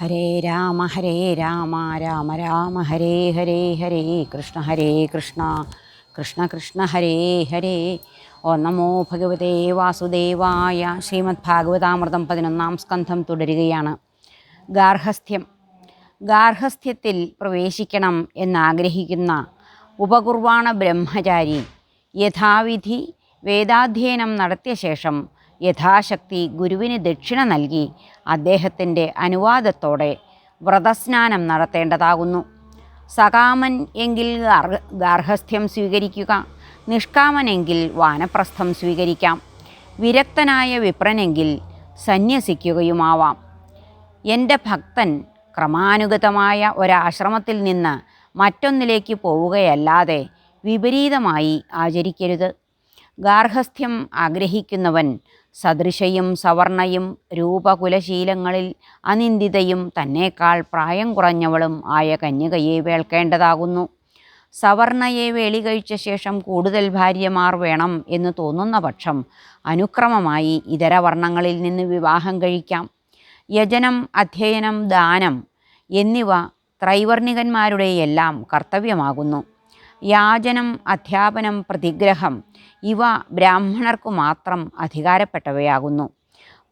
ഹരേ രാമ ഹരേ രാമ രാമ രാമ ഹരേ ഹരേ ഹരേ കൃഷ്ണ ഹരേ കൃഷ്ണ കൃഷ്ണ കൃഷ്ണ ഹരേ ഹരേ. ഓ നമോ ഭഗവതേ വാസുദേവായ ശ്രീമദ് ഭാഗവതാമൃതം പതിനൊന്നാം സ്കന്ധം തുടരുകയാണ്. ഗാർഹസ്ഥ്യം. ഗാർഹസ്ഥ്യത്തിൽ പ്രവേശിക്കണം എന്നാഗ്രഹിക്കുന്ന ഉപകുർവാണ ബ്രഹ്മചാരി യഥാവിധി വേദാധ്യയനം നടത്തിയ ശേഷം യഥാശക്തി ഗുരുവിന് ദക്ഷിണ നൽകി അദ്ദേഹത്തിന്റെ അനുവാദത്തോടെ വ്രതസ്നാനം നടത്തേണ്ടതാകുന്നു. സകാമൻ എങ്കിൽ ഗാർഹ- ഗാർഹസ്ഥ്യം സ്വീകരിക്കുക. നിഷ്കാമനെങ്കിൽ വാനപ്രസ്ഥം സ്വീകരിക്കാം. വിരക്തനായ വിപ്രനെങ്കിൽ സന്യസിക്കുകയുമാവാം. എന്റെ ഭക്തൻ ക്രമാനുഗതമായ ഒരാശ്രമത്തിൽ നിന്ന് മറ്റൊന്നിലേക്ക് പോവുകയല്ലാതെ വിപരീതമായി ആചരിക്കരുത്. ഗാർഹസ്ഥ്യം ആഗ്രഹിക്കുന്നവൻ സദൃശയും സവർണയും രൂപകുലശീലങ്ങളിൽ അനിന്ദിതയും തന്നേക്കാൾ പ്രായം കുറഞ്ഞവളും ആയ കന്യകയെ വേൾക്കേണ്ടതാകുന്നു. സവർണയെ വേളി കഴിച്ച ശേഷം കൂടുതൽ ഭാര്യമാർ വേണം എന്ന് തോന്നുന്ന പക്ഷം അനുക്രമമായി ഇതര വർണങ്ങളിൽ നിന്ന് വിവാഹം കഴിക്കാം. യജനം അധ്യയനം ദാനം എന്നിവ ത്രൈവർണികന്മാരുടെയെല്ലാം കർത്തവ്യമാകുന്നു. യാചനം അധ്യാപനം പ്രതിഗ്രഹം ഇവ ബ്രാഹ്മണർക്കു മാത്രം അധികാരപ്പെട്ടവയാകുന്നു.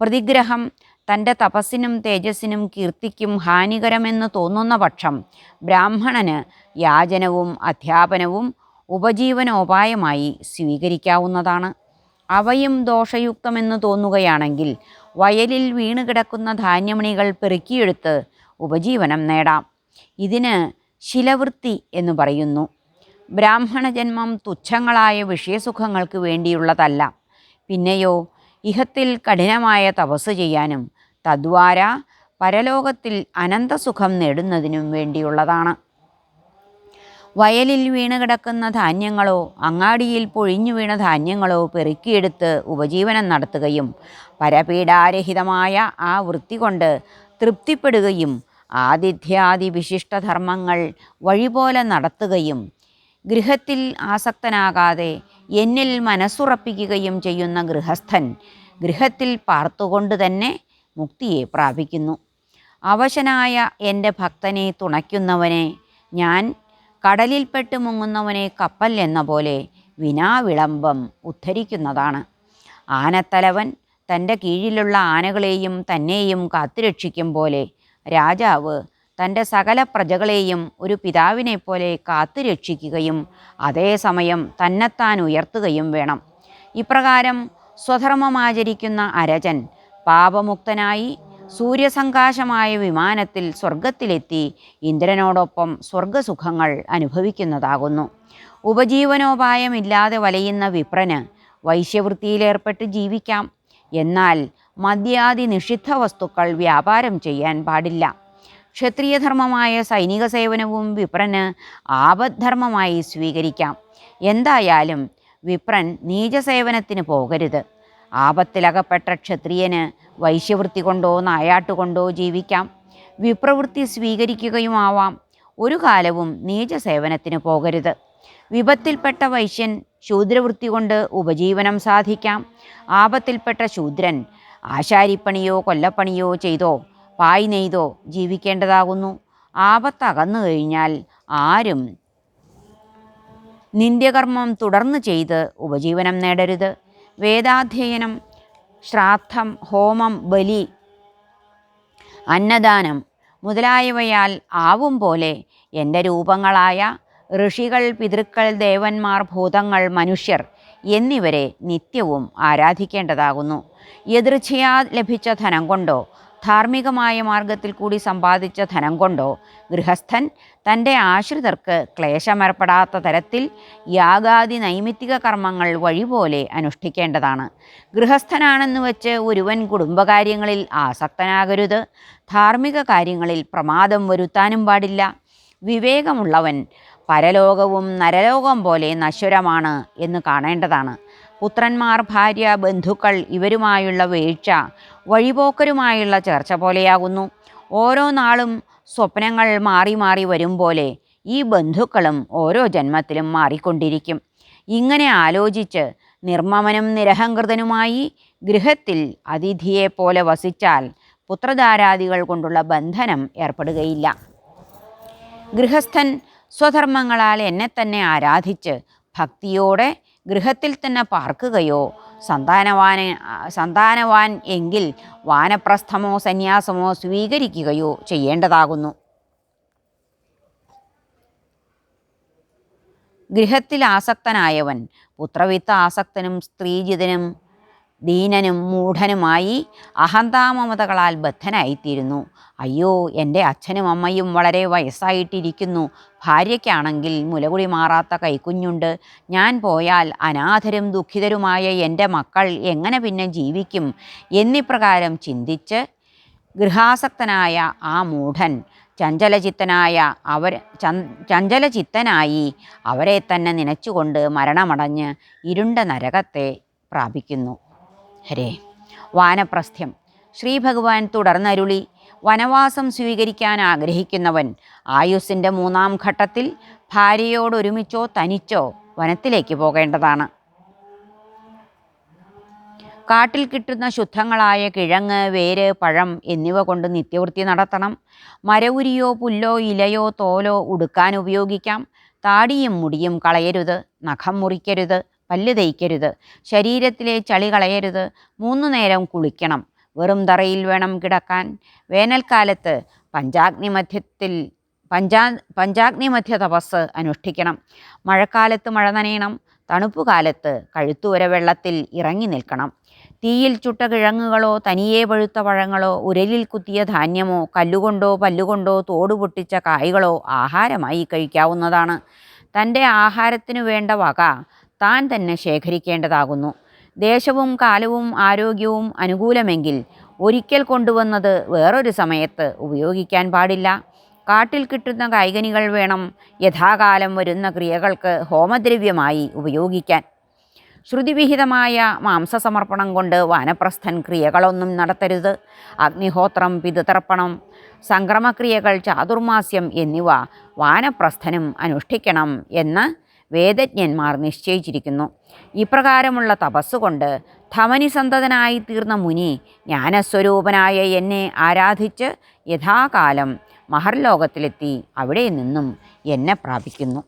പ്രതിഗ്രഹം തന്റെ തപസ്സിനും തേജസ്സിനും കീർത്തിക്കും ഹാനികരമെന്ന് തോന്നുന്ന പക്ഷം ബ്രാഹ്മണന് യാചനവും അധ്യാപനവും ഉപജീവനോപായമായി സ്വീകരിക്കാവുന്നതാണ്. അവയും ദോഷയുക്തമെന്ന് തോന്നുകയാണെങ്കിൽ വയലിൽ വീണ് കിടക്കുന്ന ധാന്യമണികൾ പെറുക്കിയെടുത്ത് ഉപജീവനം നേടാം. ഇതിന് ശിലവൃത്തി എന്ന് പറയുന്നു. ബ്രാഹ്മണ ജന്മം തുച്ഛങ്ങളായ വിഷയസുഖങ്ങൾക്ക് വേണ്ടിയുള്ളതല്ല. പിന്നെയോ ഇഹത്തിൽ കഠിനമായ തപസ് ചെയ്യാനും തദ്വാര പരലോകത്തിൽ അനന്തസുഖം നേടുന്നതിനും വേണ്ടിയുള്ളതാണ്. വയലിൽ വീണ് കിടക്കുന്ന ധാന്യങ്ങളോ അങ്ങാടിയിൽ പൊഴിഞ്ഞു വീണ ധാന്യങ്ങളോ പെറുക്കിയെടുത്ത് ഉപജീവനം നടത്തുകയും പരപീഡാരഹിതമായ ആ വൃത്തി കൊണ്ട് തൃപ്തിപ്പെടുകയും ആതിഥ്യാദി വിശിഷ്ടധർമ്മങ്ങൾ വഴിപോലെ നടത്തുകയും ഗൃഹത്തിൽ ആസക്തനാകാതെ എന്നിൽ മനസ്സുറപ്പിക്കുകയും ചെയ്യുന്ന ഗൃഹസ്ഥൻ ഗൃഹത്തിൽ പാർത്തുകൊണ്ട് തന്നെ മുക്തിയെ പ്രാപിക്കുന്നു. അവശനായ എന്റെ ഭക്തനെ തുണയ്ക്കുന്നവനെ ഞാൻ കടലിൽപ്പെട്ട് മുങ്ങുന്നവനെ കപ്പൽ എന്ന പോലെ വിനാവിളംബം ഉദ്ധരിക്കുന്നതാണ്. ആനത്തലവൻ തന്റെ കീഴിലുള്ള ആനകളെയും തന്നെയും കാത്തുരക്ഷിക്കും പോലെ രാജാവ് തന്റെ സകല പ്രജകളെയും ഒരു പിതാവിനെ പോലെ കാത്തുരക്ഷിക്കുകയും അതേസമയം തന്നെത്താൻ ഉയർത്തുകയും വേണം. ഇപ്രകാരം സ്വധർമ്മമാചരിക്കുന്ന അരജൻ പാപമുക്തനായി സൂര്യസങ്കാശമായ വിമാനത്തിൽ സ്വർഗത്തിലെത്തി ഇന്ദ്രനോടൊപ്പം സ്വർഗസുഖങ്ങൾ അനുഭവിക്കുന്നതാകുന്നു. ഉപജീവനോപായമില്ലാതെ വലയുന്ന വിപ്രന് വൈശ്യവൃത്തിയിലേർപ്പെട്ട് ജീവിക്കാം. എന്നാൽ മദ്യാദി നിഷിദ്ധ വസ്തുക്കൾ വ്യാപാരം ചെയ്യാൻ പാടില്ല. ക്ഷത്രിയധർമ്മമായ സൈനിക സേവനവും വിപ്രന് ആപദ്ധർമ്മമായി സ്വീകരിക്കാം. എന്തായാലും വിപ്രൻ നീചസേവനത്തിന് പോകരുത്. ആപത്തിലകപ്പെട്ട ക്ഷത്രിയന് വൈശ്യവൃത്തി കൊണ്ടോ നായാട്ടുകൊണ്ടോ ജീവിക്കാം. വിപ്രവൃത്തി സ്വീകരിക്കുകയുമാവാം. ഒരു കാലവും നീചസേവനത്തിന് പോകരുത്. വിപത്തിൽപ്പെട്ട വൈശ്യൻ ശൂദ്രവൃത്തി കൊണ്ട് ഉപജീവനം സാധിക്കാം. ആപത്തിൽപ്പെട്ട ശൂദ്രൻ ആശാരിപ്പണിയോ കൊല്ലപ്പണിയോ ചെയ്തോ പായ് നെയ്തോ ജീവിക്കേണ്ടതാകുന്നു. ആപത്തകന്നു കഴിഞ്ഞാൽ ആരും നിന്ദ്യകർമ്മം തുടർന്ന് ചെയ്ത് ഉപജീവനം നേടരുത്. വേദാധ്യയനം ശ്രാദ്ധം ഹോമം ബലി അന്നദാനം മുതലായവയാൽ ആവും പോലെ എന്റെ രൂപങ്ങളായ ഋഷികൾ പിതൃക്കൾ ദേവന്മാർ ഭൂതങ്ങൾ മനുഷ്യർ എന്നിവരെ നിത്യവും ആരാധിക്കേണ്ടതാകുന്നു. യദൃച്ഛയാ ലഭിച്ച ധനം കൊണ്ടോ ധാർമ്മികമായ മാർഗത്തിൽ കൂടി സമ്പാദിച്ച ധനം കൊണ്ടോ ഗൃഹസ്ഥൻ തന്റെ ആശ്രിതർക്ക് ക്ലേശമേർപ്പെടാത്ത തരത്തിൽ യാഗാദി നൈമിത്തിക കർമ്മങ്ങൾ വഴിപോലെ അനുഷ്ഠിക്കേണ്ടതാണ്. ഗൃഹസ്ഥനാണെന്ന് വെച്ച് ഒരുവൻ കുടുംബകാര്യങ്ങളിൽ ആസക്തനാകരുത്. ധാർമ്മിക കാര്യങ്ങളിൽ പ്രമാദം വരുത്താനും പാടില്ല. വിവേകമുള്ളവൻ പരലോകവും നരലോകം പോലെ നശ്വരമാണ് എന്ന് കാണേണ്ടതാണ്. പുത്രന്മാർ ഭാര്യ ബന്ധുക്കൾ ഇവരുമായുള്ള വീഴ്ച വഴിപോക്കരുമായുള്ള ചേർച്ച പോലെയാകുന്നു. ഓരോ നാളും സ്വപ്നങ്ങൾ മാറി മാറി വരും പോലെ ഈ ബന്ധുക്കളും ഓരോ ജന്മത്തിലും മാറിക്കൊണ്ടിരിക്കും. ഇങ്ങനെ ആലോചിച്ച് നിർമ്മമനും നിരഹങ്കൃതനുമായി ഗൃഹത്തിൽ അതിഥിയെപ്പോലെ വസിച്ചാൽ പുത്രധാരാദികൾ കൊണ്ടുള്ള ബന്ധനം ഏർപ്പെടുകയില്ല. ഗൃഹസ്ഥൻ സ്വധർമ്മങ്ങളാൽ എന്നെ തന്നെ ആരാധിച്ച് ഭക്തിയോടെ ഗൃഹത്തിൽ തന്നെ പാർക്കുകയോ സന്താനവാന സന്താനവാൻ എങ്കിൽ വാനപ്രസ്ഥമോ സന്യാസമോ സ്വീകരിക്കുകയോ ചെയ്യേണ്ടതാകുന്നു. ഗൃഹത്തിൽ ആസക്തനായവൻ പുത്രവിത്ത ആസക്തനും സ്ത്രീജിതനും ദീനനും മൂഢനുമായി അഹന്താമമതകളാൽ ബദ്ധനായിത്തീരുന്നു. അയ്യോ എന്റെ അച്ഛനും അമ്മയും വളരെ വയസ്സായിട്ടിരിക്കുന്നു. ഭാര്യയ്ക്കാണെങ്കിൽ മുലകുടി മാറാത്ത കൈക്കുഞ്ഞുണ്ട്. ഞാൻ പോയാൽ അനാഥരും ദുഃഖിതരുമായ എന്റെ മക്കൾ എങ്ങനെ പിന്നെ ജീവിക്കും? എന്നിപ്രകാരം ചിന്തിച്ച് ഗൃഹാസക്തനായ ആ മൂഢൻ ചഞ്ചലചിത്തനായ അവർ ചഞ്ചലചിത്തനായി അവരെ തന്നെ നനച്ചുകൊണ്ട് മരണമടഞ്ഞ് ഇരുണ്ട നരകത്തെ പ്രാപിക്കുന്നു. ഹരേ. വാനപ്രസ്ഥ്യം. ശ്രീഭഗവാൻ തുടർന്നരുളി. വനവാസം സ്വീകരിക്കാൻ ആഗ്രഹിക്കുന്നവൻ ആയുസ്സിന്റെ മൂന്നാം ഘട്ടത്തിൽ ഭാര്യയോടൊരുമിച്ചോ തനിച്ചോ വനത്തിലേക്ക് പോകേണ്ടതാണ്. കാട്ടിൽ കിട്ടുന്ന ശുദ്ധങ്ങളായ കിഴങ്ങ് വേര് പഴം എന്നിവ കൊണ്ട് നിത്യവൃത്തി നടത്തണം. മരവുരിയോ പുല്ലോ ഇലയോ തോലോ ഉടുക്കാൻ ഉപയോഗിക്കാം. താടിയും മുടിയും കളയരുത്. നഖം മുറിക്കരുത്. പല്ല് തേയ്ക്കരുത് ശരീരത്തിലെ ചളി കളയരുത്. മൂന്നു നേരം കുളിക്കണം. വെറും തറയിൽ വേണം കിടക്കാൻ. വേനൽക്കാലത്ത് പഞ്ചാഗ്നി മധ്യത്തിൽ പഞ്ചാ പഞ്ചാഗ്നി മധ്യ തപസ് അനുഷ്ഠിക്കണം. മഴക്കാലത്ത് മഴ നനയണം. തണുപ്പുകാലത്ത് കഴുത്തുവര വെള്ളത്തിൽ ഇറങ്ങി നിൽക്കണം. തീയിൽ ചുട്ട കിഴങ്ങുകളോ തനിയെ പഴുത്ത പഴങ്ങളോ ഉരലിൽ കുത്തിയ ധാന്യമോ കല്ലുകൊണ്ടോ പല്ലുകൊണ്ടോ തോട് പൊട്ടിച്ച കായ്കളോ ആഹാരമായി കഴിക്കാവുന്നതാണ്. തന്റെ ആഹാരത്തിനു വേണ്ട വക താൻ തന്നെ ശേഖരിക്കേണ്ടതാകുന്നു. ദേശവും കാലവും ആരോഗ്യവും അനുകൂലമെങ്കിൽ ഒരിക്കൽ കൊണ്ടുവന്നത് വേറൊരു സമയത്ത് ഉപയോഗിക്കാൻ പാടില്ല. കാട്ടിൽ കിട്ടുന്ന കൈകനികൾ വേണം യഥാകാലം വരുന്ന ക്രിയകൾക്ക് ഹോമദ്രവ്യമായി ഉപയോഗിക്കാൻ. ശ്രുതിവിഹിതമായ മാംസസമർപ്പണം കൊണ്ട് വാനപ്രസ്ഥൻ ക്രിയകളൊന്നും നടത്തരുത്. അഗ്നിഹോത്രം പിതൃതർപ്പണം സംക്രമക്രിയകൾ ചാതുർമാസ്യം എന്നിവ വാനപ്രസ്ഥനും അനുഷ്ഠിക്കണം എന്ന് വേദജ്ഞന്മാർ നിശ്ചയിച്ചിരിക്കുന്നു. ഇപ്രകാരമുള്ള തപസ്സുകൊണ്ട് ധമനിസന്തതനായി തീർന്ന മുനി ജ്ഞാനസ്വരൂപനായ എന്നെ ആരാധിച്ച് യഥാകാലം മഹർലോകത്തിലെത്തി അവിടെ നിന്നും എന്നെ പ്രാപിക്കുന്നു.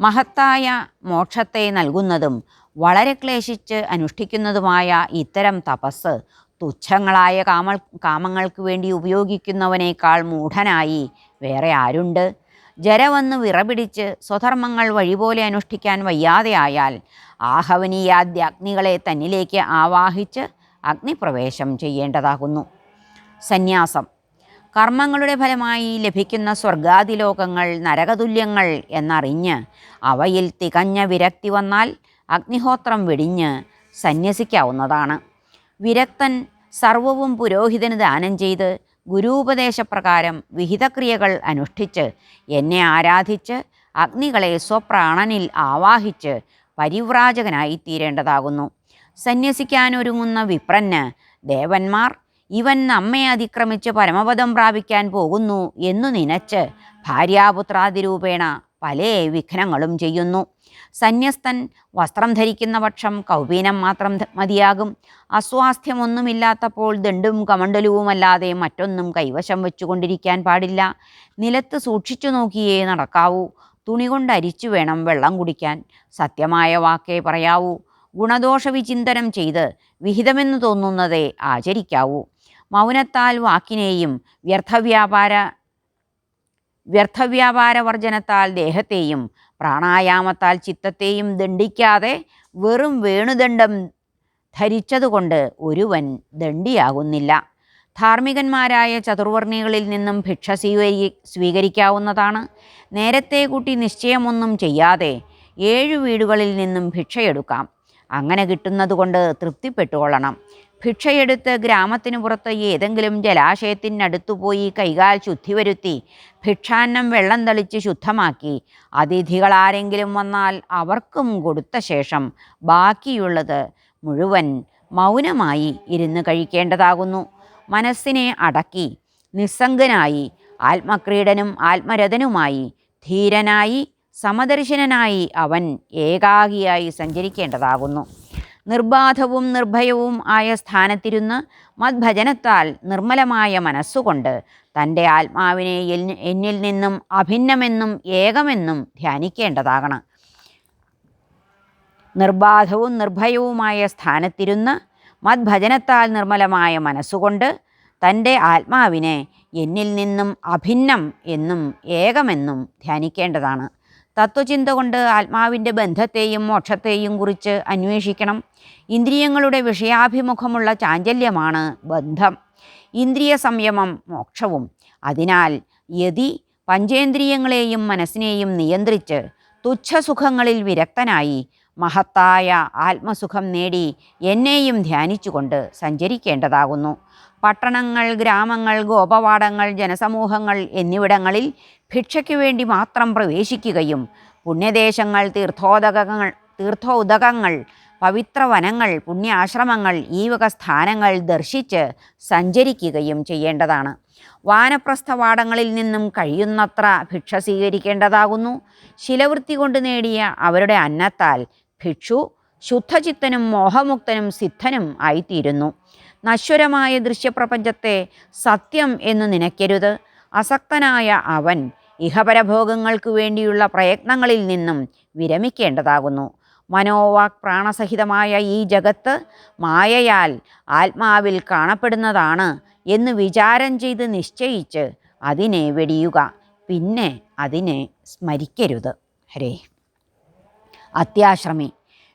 മഹത്തായ മോക്ഷത്തെ നൽകുന്നതും വളരെ ക്ലേശിച്ച് അനുഷ്ഠിക്കുന്നതുമായ ഇത്തരം തപസ് തുച്ഛങ്ങളായ കാമ കാമങ്ങൾക്ക് വേണ്ടി ഉപയോഗിക്കുന്നവനേക്കാൾ മൂഢനായി വേറെ ആരുണ്ട്? ജര വന്ന് വിറപിടിച്ച് സ്വധർമ്മങ്ങൾ വഴിപോലെ അനുഷ്ഠിക്കാൻ വയ്യാതെയായാൽ ആഹവനീയാദ്യ അഗ്നികളെ തന്നിലേക്ക് ആവാഹിച്ച് അഗ്നിപ്രവേശം ചെയ്യേണ്ടതാകുന്നു. സന്യാസം. കർമ്മങ്ങളുടെ ഫലമായി ലഭിക്കുന്ന സ്വർഗാതിലോകങ്ങൾ നരകതുല്യങ്ങൾ എന്നറിഞ്ഞ് അവയിൽ തികഞ്ഞ വിരക്തി വന്നാൽ അഗ്നിഹോത്രം വെടിഞ്ഞ് സന്യസിക്കാവുന്നതാണ്. വിരക്തൻ സർവവും പുരോഹിതന് ദാനം ചെയ്ത് ഗുരൂപദേശപ്രകാരം വിഹിതക്രിയകൾ അനുഷ്ഠിച്ച് എന്നെ ആരാധിച്ച് അഗ്നികളെ സ്വപ്രാണനിൽ ആവാഹിച്ച് പരിവ്രാജകനായി തീരേണ്ടതാകുന്നു സന്യസിക്കാനൊരുങ്ങുന്ന വിപ്രന് ദേവന്മാർ ഇവൻ നമ്മെ അതിക്രമിച്ച് പരമപദം പ്രാപിക്കാൻ പോകുന്നു എന്നു നനച്ച് ഭാര്യാപുത്രാതിരൂപേണ പല വിഘ്നങ്ങളും ചെയ്യുന്നു. സന്യസ്തൻ വസ്ത്രം ധരിക്കുന്ന പക്ഷം കൗപീനം മാത്രം മതിയാകും. അസ്വാസ്ഥ്യമൊന്നുമില്ലാത്തപ്പോൾ ദണ്ടും കമണ്ടലുവുമല്ലാതെ മറ്റൊന്നും കൈവശം വെച്ചുകൊണ്ടിരിക്കാൻ പാടില്ല. നിലത്ത് സൂക്ഷിച്ചു നോക്കിയേ നടക്കാവൂ. തുണി കൊണ്ട് അരിച്ചു വേണം വെള്ളം കുടിക്കാൻ. സത്യമായ വാക്കേ പറയാവൂ. ഗുണദോഷ വിചിന്തനം ചെയ്ത് വിഹിതമെന്ന് തോന്നുന്നതേ ആചരിക്കാവൂ. മൗനത്താൽ വാക്കിനെയും വ്യർത്ഥവ്യാപാര വ്യർത്ഥവ്യാപാരവർജനത്താൽ ദേഹത്തെയും പ്രാണായാമത്താൽ ചിത്തത്തെയും ദണ്ഡിക്കാതെ വെറും വേണുദണ്ഡം ധരിച്ചതുകൊണ്ട് ഒരുവൻ ദണ്ഡിയാകുന്നില്ല. ധാർമ്മികന്മാരായ ചതുർവർണികളിൽ നിന്നും ഭിക്ഷ സ്വീകരി സ്വീകരിക്കാവുന്നതാണ്. നേരത്തെ കൂട്ടി നിശ്ചയമൊന്നും ചെയ്യാതെ ഏഴു വീടുകളിൽ നിന്നും ഭിക്ഷയെടുക്കാം. അങ്ങനെ കിട്ടുന്നതുകൊണ്ട് തൃപ്തിപ്പെട്ടുകൊള്ളണം. ഭിക്ഷയെടുത്ത് ഗ്രാമത്തിനു പുറത്ത് ഏതെങ്കിലും ജലാശയത്തിനടുത്തു പോയി കൈകാൽ ശുദ്ധി വരുത്തി ഭിക്ഷാന്നം വെള്ളം തളിച്ച് ശുദ്ധമാക്കി അതിഥികൾ ആരെങ്കിലും വന്നാൽ അവർക്കും കൊടുത്ത ശേഷം ബാക്കിയുള്ളത് മുഴുവൻ മൗനമായി ഇരുന്ന് കഴിക്കേണ്ടതാകുന്നു. മനസ്സിനെ അടക്കി നിസ്സംഗനായി ആത്മക്രീഡനും ആത്മരഥനുമായി ധീരനായി സമദർശനായി അവൻ ഏകാഗിയായി സഞ്ചരിക്കേണ്ടതാകുന്നു. നിർബാധവും നിർഭയവും ആയ സ്ഥാനത്തിരുന്ന് മദ്ഭജനത്താൽ നിർമ്മലമായ മനസ്സുകൊണ്ട് തന്റെ ആത്മാവിനെ എന്നിൽ നിന്നും അഭിന്നമെന്നും ഏകമെന്നും ധ്യാനിക്കേണ്ടതാകണം. നിർബാധവും നിർഭയവുമായ സ്ഥാനത്തിരുന്ന് മദ്ഭജനത്താൽ നിർമ്മലമായ മനസ്സുകൊണ്ട് തന്റെ ആത്മാവിനെ എന്നിൽ നിന്നും അഭിന്നം എന്നും ഏകമെന്നും ധ്യാനിക്കേണ്ടതാണ്. തത്വചിന്ത കൊണ്ട് ആത്മാവിന്റെ ബന്ധത്തെയും മോക്ഷത്തെയും കുറിച്ച് അന്വേഷിക്കണം. ഇന്ദ്രിയങ്ങളുടെ വിഷയാഭിമുഖമുള്ള ചാഞ്ചല്യമാണ് ബന്ധം. ഇന്ദ്രിയ സംയമം മോക്ഷവും. അതിനാൽ യതി പഞ്ചേന്ദ്രിയങ്ങളെയും മനസ്സിനെയും നിയന്ത്രിച്ച് തുച്ഛസുഖങ്ങളിൽ വിരക്തനായി മഹത്തായ ആത്മസുഖം നേടി എന്നെയും ധ്യാനിച്ചുകൊണ്ട് സഞ്ചരിക്കേണ്ടതാകുന്നു. പട്ടണങ്ങൾ ഗ്രാമങ്ങൾ ഗോപവാടങ്ങൾ ജനസമൂഹങ്ങൾ എന്നിവിടങ്ങളിൽ ഭിക്ഷയ്ക്കു വേണ്ടി മാത്രം പ്രവേശിക്കുകയും പുണ്യദേശങ്ങൾ തീർത്ഥോദകങ്ങൾ തീർത്ഥോദകങ്ങൾ പവിത്രവനങ്ങൾ പുണ്യാശ്രമങ്ങൾ ഈ വക സ്ഥാനങ്ങൾ ദർശിച്ച് സഞ്ചരിക്കുകയും ചെയ്യേണ്ടതാണ്. വാനപ്രസ്ഥവാടങ്ങളിൽ നിന്നും കഴിയുന്നത്ര ഭിക്ഷ സ്വീകരിക്കേണ്ടതാകുന്നു. ശിലവൃത്തി കൊണ്ട് നേടിയ അവരുടെ അന്നത്താൽ ഭിക്ഷു ശുദ്ധചിത്തനും മോഹമുക്തനും സിദ്ധനും ആയിത്തീരുന്നു. നശ്വരമായ ദൃശ്യപ്രപഞ്ചത്തെ സത്യം എന്ന് നിനയ്ക്കരുത്. അസക്തനായ അവൻ ഇഹപരഭോഗങ്ങൾക്ക് വേണ്ടിയുള്ള പ്രയത്നങ്ങളിൽ നിന്നും വിരമിക്കേണ്ടതാകുന്നു. മനോവാക് പ്രാണസഹിതമായ ഈ ജഗത്ത് മായയാൽ ആത്മാവിൽ കാണപ്പെടുന്നതാണ് എന്ന് വിചാരം ചെയ്ത് നിശ്ചയിച്ച് അതിനെ വെടിയുക. പിന്നെ അതിനെ സ്മരിക്കരുത്. ഹരേ. അത്യാശ്രമി.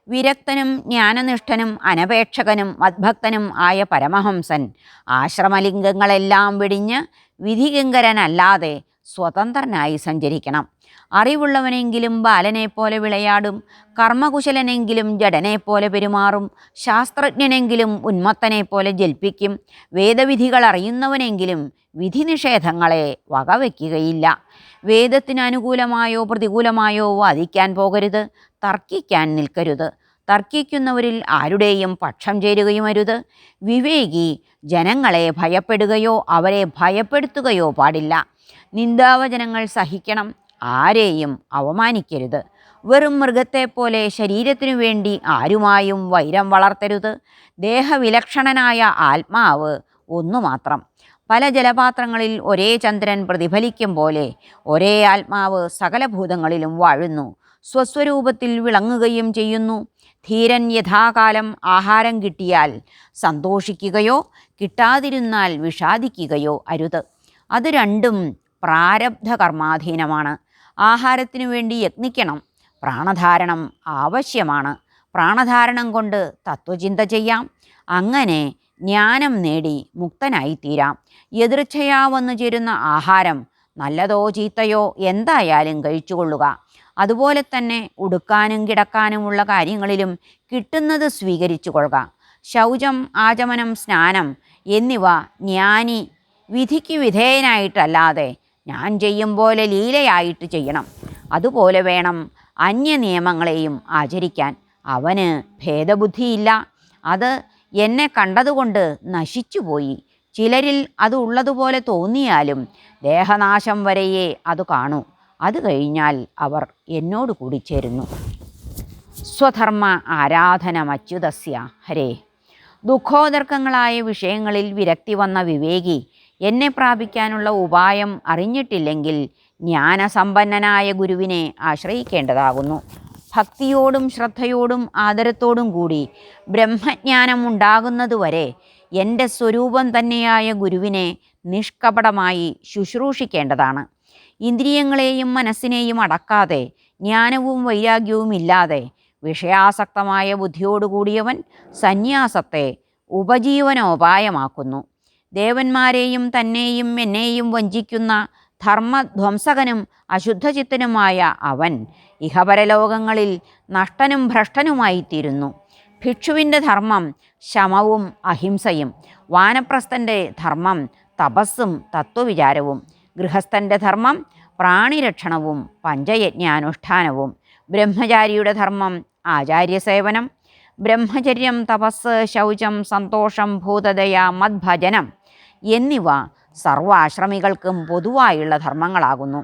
വിരക്തനും ജ്ഞാനനിഷ്ഠനും അനപേക്ഷകനും മദ്ഭക്തനും ആയ പരമഹംസൻ. ആശ്രമലിംഗങ്ങളെല്ലാം വിടിഞ്ഞ് വിധികിങ്കരനല്ലാതെ സ്വതന്ത്രനായി സഞ്ചരിക്കണം. അറിവുള്ളവനെങ്കിലും ബാലനെപ്പോലെ വിളയാടും കർമ്മകുശലനെങ്കിലും ജഡനെപ്പോലെ പെരുമാറും ശാസ്ത്രജ്ഞനെങ്കിലും ഉന്മത്തനെപ്പോലെ ജൽപ്പിക്കും വേദവിധികൾ അറിയുന്നവനെങ്കിലും വിധി നിഷേധങ്ങളെ വകവയ്ക്കുകയില്ല വേദത്തിന് അനുകൂലമായോ പ്രതികൂലമായോ വാദിക്കാൻ പോകരുത് തർക്കിക്കാൻ നിൽക്കരുത്. തർക്കിക്കുന്നവരിൽ ആരുടെയും പക്ഷം ചേരുകയും അരുത് വിവേകി ജനങ്ങളെ ഭയപ്പെടുകയോ അവരെ ഭയപ്പെടുത്തുകയോ പാടില്ല. നിന്ദാവചനങ്ങൾ സഹിക്കണം. ആരെയും അവമാനിക്കരുത് വെറും മൃഗത്തെപ്പോലെ ശരീരത്തിനു വേണ്ടി ആരുമായും വൈരം വളർത്തരുത്. ദേഹവിലക്ഷണനായ ആത്മാവ് ഒന്നു മാത്രം. പല ജലപാത്രങ്ങളിൽ ഒരേ ചന്ദ്രൻ പ്രതിഫലിക്കും പോലെ ഒരേ ആത്മാവ് സകല ഭൂതങ്ങളിലും വാഴുന്നു. സ്വസ്വരൂപത്തിൽ വിളങ്ങുകയും ചെയ്യുന്നു. ധീരൻ യഥാകാലം ആഹാരം കിട്ടിയാൽ സന്തോഷിക്കുകയോ കിട്ടാതിരുന്നാൽ വിഷാദിക്കുകയോ അരുത്. അത് രണ്ടും പ്രാരബ്ധ കർമാധീനമാണ് ആഹാരത്തിനു വേണ്ടി യത്നിക്കണം. പ്രാണധാരണം ആവശ്യമാണ്. പ്രാണധാരണം കൊണ്ട് തത്വചിന്ത ചെയ്യാം. അങ്ങനെ ജ്ഞാനം നേടി മുക്തനായിത്തീരാം. എതിർച്ഛയാ വന്നു ചേരുന്ന ആഹാരം നല്ലതോ ചീത്തയോ എന്തായാലും കഴിച്ചുകൊള്ളുക. അതുപോലെ തന്നെ ഉടുക്കാനും കിടക്കാനുമുള്ള കാര്യങ്ങളിലും കിട്ടുന്നത് സ്വീകരിച്ചു കൊള്ളുക ശൗചം ആചമനം സ്നാനം എന്നിവ ജ്ഞാനി വിധിക്ക് വിധേയനായിട്ടല്ലാതെ ഞാൻ ചെയ്യും പോലെ ലീലയായിട്ട് ചെയ്യണം. അതുപോലെ വേണം അന്യ നിയമങ്ങളെയും ആചരിക്കാൻ. അവന് ഭേദബുദ്ധിയില്ല. അത് എന്നെ കണ്ടതുകൊണ്ട് നശിച്ചുപോയി. ചിലരിൽ അത് ഉള്ളതുപോലെ തോന്നിയാലും ദേഹനാശം വരെയേ അത് കാണൂ. അത് കഴിഞ്ഞാൽ അവർ എന്നോട് കൂടി ചേരുന്നു. സ്വധർമ്മ ആരാധനമച്യുതസ്യ ഹരേ. ദുഃഖോദർക്കങ്ങളായ വിഷയങ്ങളിൽ വിരക്തി വന്ന വിവേകി എന്നെ പ്രാപിക്കാനുള്ള ഉപായം അറിഞ്ഞിട്ടില്ലെങ്കിൽ ജ്ഞാനസമ്പന്നനായ ഗുരുവിനെ ആശ്രയിക്കേണ്ടതാകുന്നു. ഭക്തിയോടും ശ്രദ്ധയോടും ആദരത്തോടും കൂടി ബ്രഹ്മജ്ഞാനം ഉണ്ടാകുന്നതുവരെ എന്റെ സ്വരൂപം തന്നെയായ ഗുരുവിനെ നിഷ്കപടമായി ശുശ്രൂഷിക്കേണ്ടതാണ്. ഇന്ദ്രിയങ്ങളെയും മനസ്സിനെയും അടക്കാതെ ജ്ഞാനവും വൈരാഗ്യവും ഇല്ലാതെ വിഷയാസക്തമായ ബുദ്ധിയോടുകൂടിയവൻ സന്യാസത്തെ ഉപജീവനോപായമാക്കുന്നു. ദേവന്മാരെയും തന്നെയും എന്നെയും വഞ്ചിക്കുന്ന ധർമ്മധ്വംസകനും അശുദ്ധചിത്തനുമായ അവൻ ഇഹപരലോകങ്ങളിൽ നഷ്ടനും ഭ്രഷ്ടനുമായിത്തീരുന്നു. ഭിക്ഷുവിന്റെ ധർമ്മം ശമവും അഹിംസയും വാനപ്രസ്ഥന്റെ ധർമ്മം തപസ്സും തത്വവിചാരവും ഗൃഹസ്ഥന്റെ ധർമ്മം പ്രാണിരക്ഷണവും പഞ്ചയജ്ഞാനുഷ്ഠാനവും ബ്രഹ്മചാരിയുടെ ധർമ്മം ആചാര്യസേവനം ബ്രഹ്മചര്യം തപസ് ശൗചം സന്തോഷം ഭൂതദയ മദ്ഭജനം എന്നിവ സർവാശ്രമികൾക്കും പൊതുവായുള്ള ധർമ്മങ്ങളാകുന്നു.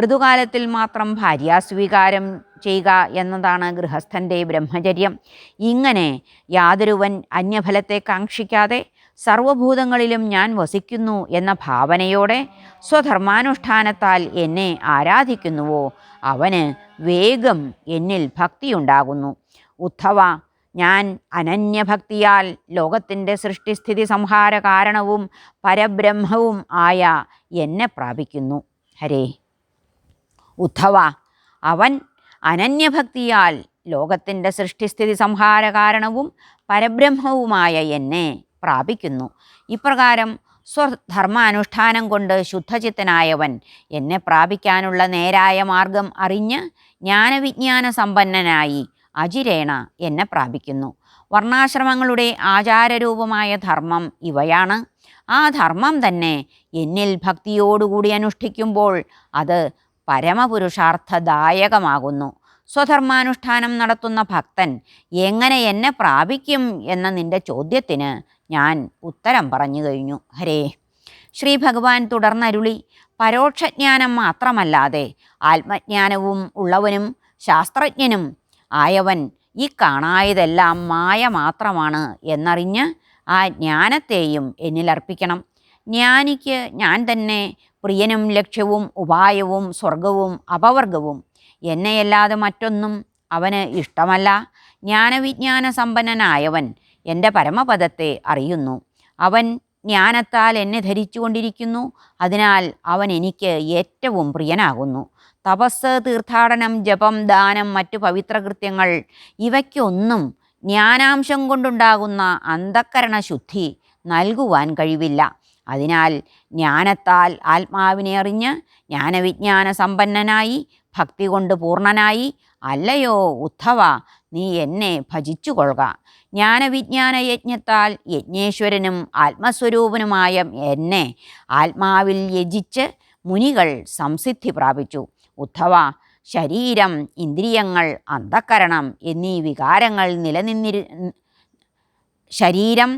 ഋതുകാലത്തിൽ മാത്രം ഭാര്യാസ്വീകാരം ചെയ്യുക എന്നതാണ് ഗൃഹസ്ഥന്റെ ബ്രഹ്മചര്യം. ഇങ്ങനെ യാതൊരുവൻ അന്യഫലത്തെ കാക്ഷിക്കാതെ സർവഭൂതങ്ങളിലും ഞാൻ വസിക്കുന്നു എന്ന ഭാവനയോടെ സ്വധർമാനുഷ്ഠാനത്താൽ എന്നെ ആരാധിക്കുന്നുവോ അവന് വേഗം എന്നിൽ ഭക്തിയുണ്ടാകുന്നു. ഉദ്ധവ ഞാൻ അനന്യഭക്തിയാൽ ലോകത്തിന്റെ സൃഷ്ടിസ്ഥിതി സംഹാര കാരണവും പരബ്രഹ്മവും ആയ എന്നെ പ്രാപിക്കുന്നു. ഹരേ. ഉദ്ധവ അവൻ അനന്യഭക്തിയാൽ ലോകത്തിന്റെ സൃഷ്ടിസ്ഥിതി സംഹാര കാരണവും പരബ്രഹ്മവുമായ എന്നെ പ്രാപിക്കുന്നു. ഇപ്രകാരം സ്വധർമാനുഷ്ഠാനം കൊണ്ട് ശുദ്ധചിത്തനായവൻ എന്നെ പ്രാപിക്കാനുള്ള നേരായ മാർഗം അറിഞ്ഞ് ജ്ഞാനവിജ്ഞാന സമ്പന്നനായി അജിരേണ എന്നെ പ്രാപിക്കുന്നു. വർണാശ്രമങ്ങളുടെ ആചാരരൂപമായ ധർമ്മം ഇവയാണ്. ആ ധർമ്മം തന്നെ എന്നിൽ ഭക്തിയോടുകൂടി അനുഷ്ഠിക്കുമ്പോൾ അത് പരമപുരുഷാർത്ഥദായകമാകുന്നു. സ്വധർമാനുഷ്ഠാനം നടത്തുന്ന ഭക്തൻ എങ്ങനെ എന്നെ പ്രാപിക്കും എന്ന നിന്റെ ചോദ്യത്തിന് ഞാൻ ഉത്തരം പറഞ്ഞു കഴിഞ്ഞു. ഹരേ. ശ്രീ ഭഗവാൻ തുടർന്നരുളി. പരോക്ഷജ്ഞാനം മാത്രമല്ലാതെ ആത്മജ്ഞാനവും ഉള്ളവനും ശാസ്ത്രജ്ഞനും ആയവൻ ഈ കാണായതെല്ലാം മായ മാത്രമാണ് എന്നറിഞ്ഞ് ആ ജ്ഞാനത്തെയും എന്നിലർപ്പിക്കണം ജ്ഞാനിക്ക് ഞാൻ തന്നെ പ്രിയനും ലക്ഷ്യവും ഉപായവും സ്വർഗവും അപവർഗവും എന്നെയല്ലാതെ മറ്റൊന്നും അവന് ഇഷ്ടമല്ല. ജ്ഞാനവിജ്ഞാന സമ്പന്നനായവൻ എന്റെ പരമപദത്തെ അറിയുന്നു. അവൻ ജ്ഞാനത്താൽ എന്നെ ധരിച്ചുകൊണ്ടിരിക്കുന്നു. അതിനാൽ അവൻ എനിക്ക് ഏറ്റവും പ്രിയനാകുന്നു. തപസ് തീർത്ഥാടനം ജപം ദാനം മറ്റു പവിത്രകൃത്യങ്ങൾ. ഇവയ്ക്കൊന്നും ജ്ഞാനാംശം കൊണ്ടുണ്ടാകുന്ന അന്ധക്കരണ ശുദ്ധി നൽകുവാൻ കഴിവില്ല. അതിനാൽ ജ്ഞാനത്താൽ ആത്മാവിനെ അറിഞ്ഞ് ജ്ഞാനവിജ്ഞാന സമ്പന്നനായി ഭക്തി കൊണ്ട് പൂർണനായി അല്ലയോ ഉദ്ധവ നീ എന്നെ ഭജിച്ചു കൊള്ളുക ജ്ഞാനവിജ്ഞാന യജ്ഞത്താൽ യജ്ഞേശ്വരനും ആത്മസ്വരൂപനുമായ എന്നെ ആത്മാവിൽ യജിച്ച് മുനികൾ സംസിദ്ധി പ്രാപിച്ചു. ഉദ്ധവ ശരീരം ഇന്ദ്രിയങ്ങൾ അന്ധക്കരണം എന്നീ വികാരങ്ങൾ നിലനിന്നിരു ശരീരം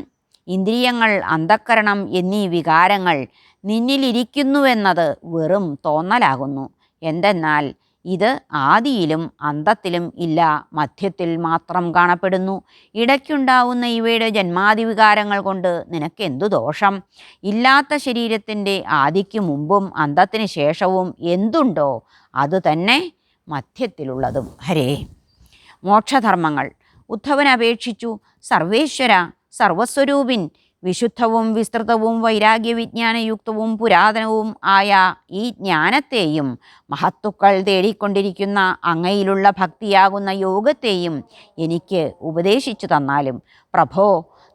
ഇന്ദ്രിയങ്ങൾ അന്ധക്കരണം എന്നീ വികാരങ്ങൾ നിന്നിലിരിക്കുന്നുവെന്നത് വെറും തോന്നലാകുന്നു. എന്തെന്നാൽ ഇത് ആദിയിലും അന്തത്തിലും ഇല്ല മധ്യത്തിൽ മാത്രം കാണപ്പെടുന്നു. ഇടയ്ക്കുണ്ടാവുന്ന ഇവയുടെ ജന്മാതി വികാരങ്ങൾ കൊണ്ട് നിനക്കെന്തു ദോഷം? ഇല്ലാത്ത ശരീരത്തിന്റെ ആദിക്ക് മുമ്പും അന്തത്തിന് ശേഷവും എന്തുണ്ടോ അത് തന്നെ മധ്യത്തിലുള്ളതും. ഹരേ. മോക്ഷധർമ്മങ്ങൾ. ഉദ്ധവൻ അപേക്ഷിച്ചു. സർവേശ്വര സർവസ്വരൂപിൻ വിശുദ്ധവും വിസ്തൃതവും വൈരാഗ്യവിജ്ഞാനയുക്തവും പുരാതനവും ആയ ഈ ജ്ഞാനത്തെയും മഹത്തുക്കൾ തേടിക്കൊണ്ടിരിക്കുന്ന അങ്ങയിലുള്ള ഭക്തിയാകുന്ന യോഗത്തെയും എനിക്ക് ഉപദേശിച്ചു തന്നാലും പ്രഭോ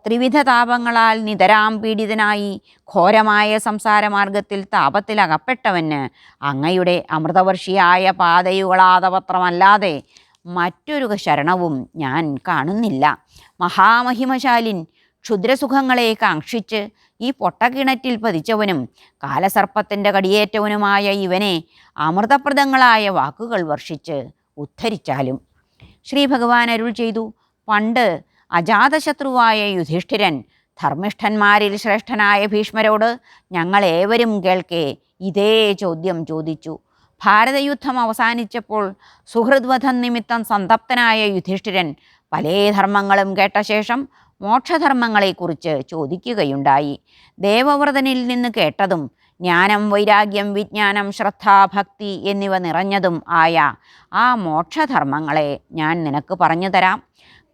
ത്രിവിധ താപങ്ങളാൽ നിതരാം പീഡിതനായി ഘോരമായ സംസാരമാർഗത്തിൽ താപത്തിലകപ്പെട്ടവന് അങ്ങയുടെ അമൃതവർഷിയായ പാതയുകളാതപത്രമല്ലാതെ മറ്റൊരു ശരണവും ഞാൻ കാണുന്നില്ല. മഹാമഹിമശാലിൻ ക്ഷുദ്രസുഖങ്ങളെ കാക്ഷിച്ച് ഈ പൊട്ടക്കിണറ്റിൽ പതിച്ചവനും കാലസർപ്പത്തിന്റെ കടിയേറ്റവനുമായ ഇവനെ അമൃതപ്രദങ്ങളായ വാക്കുകൾ വർഷിച്ച് ഉദ്ധരിച്ചാലും. ശ്രീ ഭഗവാൻ അരുൾ ചെയ്തു പണ്ട് അജാതശത്രുവായ യുധിഷ്ഠിരൻ ധർമ്മിഷ്ഠന്മാരിൽ ശ്രേഷ്ഠനായ ഭീഷ്മരോട് ഞങ്ങളേവരും കേൾക്കെ ഇതേ ചോദ്യം ചോദിച്ചു. ഭാരതയുദ്ധം അവസാനിച്ചപ്പോൾ സുഹൃദ്വധം നിമിത്തം സന്തപ്തനായ യുധിഷ്ഠിരൻ പല ധർമ്മങ്ങളും കേട്ട ശേഷം മോക്ഷധർമ്മങ്ങളെക്കുറിച്ച് ചോദിക്കുകയുണ്ടായി. ദേവവ്രതനിൽ നിന്ന് കേട്ടതും ജ്ഞാനം വൈരാഗ്യം വിജ്ഞാനം ശ്രദ്ധ ഭക്തി എന്നിവ നിറഞ്ഞതും ആയ ആ മോക്ഷധർമ്മങ്ങളെ ഞാൻ നിനക്ക് പറഞ്ഞു തരാം.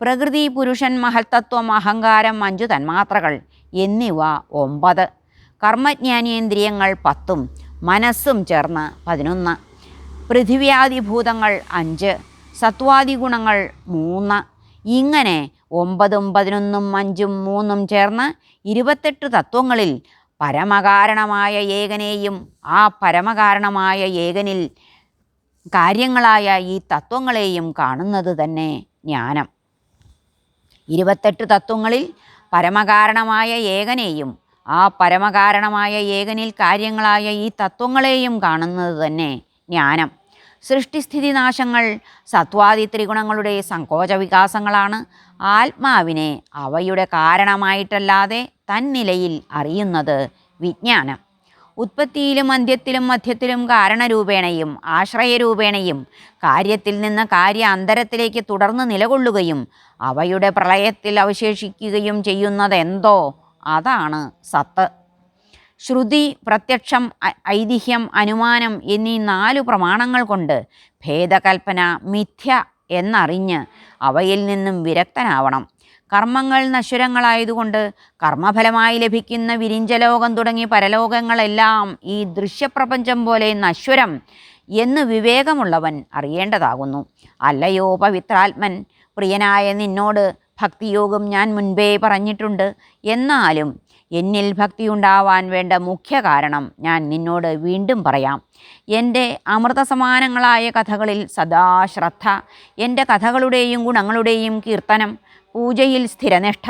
പ്രകൃതി പുരുഷൻ മഹത്തത്വം അഹങ്കാരം അഞ്ചു തന്മാത്രകൾ എന്നിവ ഒമ്പത്. കർമ്മജ്ഞാനേന്ദ്രിയങ്ങൾ പത്തും മനസ്സും ചേർന്ന് പതിനൊന്ന്. പൃഥിവ്യാദിഭൂതങ്ങൾ അഞ്ച് സത്വാദി ഗുണങ്ങൾ മൂന്ന്. ഇങ്ങനെ ഒമ്പതും പതിനൊന്നും അഞ്ചും മൂന്നും ചേർന്ന് ഇരുപത്തെട്ട് തത്വങ്ങളിൽ പരമകാരണമായ ഏകനെയും ആ പരമകാരണമായ ഏകനിൽ കാര്യങ്ങളായ ഈ തത്വങ്ങളെയും കാണുന്നത് തന്നെ ജ്ഞാനം. ഇരുപത്തെട്ട് തത്വങ്ങളിൽ പരമകാരണമായ ഏകനെയും ആ പരമകാരണമായ ഏകനിൽ കാര്യങ്ങളായ ഈ തത്വങ്ങളെയും കാണുന്നത് തന്നെ ജ്ഞാനം. സൃഷ്ടിസ്ഥിതി നാശങ്ങൾ സത്വാദി ത്രിഗുണങ്ങളുടെ സങ്കോചവികാസങ്ങളാണ് ആത്മാവിനെ അവയുടെ കാരണമായിട്ടല്ലാതെ തന്നിലയിൽ അറിയുന്നത് വിജ്ഞാനം. ഉത്പത്തിയിലും അന്ത്യത്തിലും മധ്യത്തിലും കാരണരൂപേണയും ആശ്രയരൂപേണയും കാര്യത്തിൽ നിന്ന് കാര്യ അന്തരത്തിലേക്ക് തുടർന്ന് നിലകൊള്ളുകയും അവയുടെ പ്രളയത്തിൽ അവശേഷിക്കുകയും ചെയ്യുന്നതെന്തോ അതാണ് സത്ത്. ശ്രുതി പ്രത്യക്ഷം ഐതിഹ്യം അനുമാനം എന്നീ നാലു പ്രമാണങ്ങൾ കൊണ്ട് ഭേദകൽപ്പന മിഥ്യ എന്നറിഞ്ഞ് അവയിൽ നിന്നും വിരക്തനാവണം. കർമ്മങ്ങൾ നശ്വരങ്ങളായതുകൊണ്ട് കർമ്മഫലമായി ലഭിക്കുന്ന വിരിഞ്ചലോകം തുടങ്ങി പരലോകങ്ങളെല്ലാം ഈ ദൃശ്യപ്രപഞ്ചം പോലെ നശ്വരം എന്ന് വിവേകമുള്ളവൻ അറിയേണ്ടതാകുന്നു. അല്ലയോ പവിത്രാത്മൻ പ്രിയനായ നിന്നോട് ഭക്തിയോഗം ഞാൻ മുൻപേ പറഞ്ഞിട്ടുണ്ട്. എന്നാലും എന്നിൽ ഭക്തിയുണ്ടാവാൻ വേണ്ട മുഖ്യ കാരണം ഞാൻ നിന്നോട് വീണ്ടും പറയാം. എന്റെ അമൃതസമാനങ്ങളായ കഥകളിൽ സദാ ശ്രദ്ധ എന്റെ കഥകളുടെയും ഗുണങ്ങളുടെയും കീർത്തനം പൂജയിൽ സ്ഥിരനിഷ്ഠ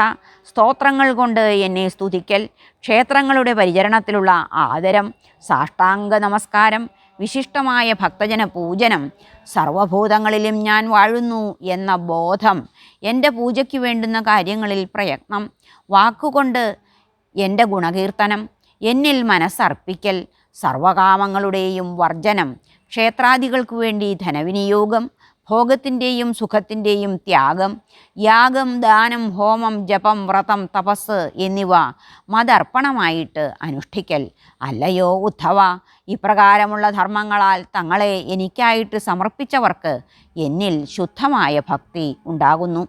സ്തോത്രങ്ങൾ കൊണ്ട് എന്നെ സ്തുതിക്കൽ ക്ഷേത്രങ്ങളുടെ പരിചരണത്തിലുള്ള ആദരം സാഷ്ടാംഗ നമസ്കാരം വിശിഷ്ടമായ ഭക്തജന പൂജനം സർവഭൂതങ്ങളിലും ഞാൻ വാഴുന്നു എന്ന ബോധം എന്റെ പൂജയ്ക്ക് വേണ്ടുന്ന കാര്യങ്ങളിൽ പ്രയത്നം വാക്കുകൊണ്ട് എന്റെ ഗുണകീർത്തനം എന്നിൽ മനസ്സർപ്പിക്കൽ സർവകാമങ്ങളുടെയും വർജനം ക്ഷേത്രാദികൾക്ക് വേണ്ടി ധനവിനിയോഗം ഭോഗത്തിന്റെയും സുഖത്തിന്റെയും ത്യാഗം യാഗം ദാനം ഹോമം ജപം വ്രതം തപസ് എന്നിവ മതർപ്പണമായിട്ട് അനുഷ്ഠിക്കൽ. അല്ലയോ ഉദ്ധവ ഇപ്രകാരമുള്ള ധർമ്മങ്ങളാൽ തങ്ങളെ എനിക്കായിട്ട് സമർപ്പിച്ചവർക്ക് എന്നിൽ ശുദ്ധമായ ഭക്തി ഉണ്ടാകുന്നു.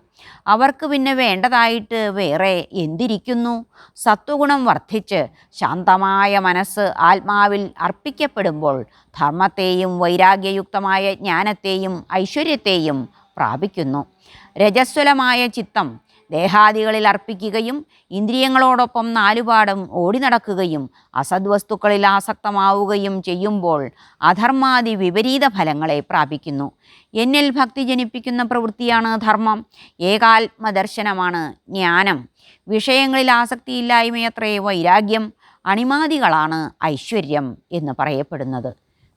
അവർക്ക് പിന്നെ വേണ്ടതായിട്ട് വേറെ എന്തിരിക്കുന്നു? സത്വഗുണം വർദ്ധിച്ച് ശാന്തമായ മനസ്സ് ആത്മാവിൽ അർപ്പിക്കപ്പെടുമ്പോൾ ധർമ്മത്തെയും വൈരാഗ്യയുക്തമായ ജ്ഞാനത്തെയും ഐശ്വര്യത്തെയും പ്രാപിക്കുന്നു. രജസ്വലമായ ചിത്തം ദേഹാദികളിൽ അർപ്പിക്കുകയും ഇന്ദ്രിയങ്ങളോടൊപ്പം നാലുപാടും ഓടി നടക്കുകയും അസദ്വസ്തുക്കളിൽ ആസക്തമാവുകയും ചെയ്യുമ്പോൾ അധർമാദി വിപരീത ഫലങ്ങളെ പ്രാപിക്കുന്നു. എന്നിൽ ഭക്തി ജനിപ്പിക്കുന്ന പ്രവൃത്തിയാണ് ധർമ്മം. ഏകാത്മദർശനമാണ് ജ്ഞാനം. വിഷയങ്ങളിൽ ആസക്തിയില്ലായ്മയത്രേ വൈരാഗ്യം. അണിമാദികളാണ് ഐശ്വര്യം എന്ന് പറയപ്പെടുന്നത്.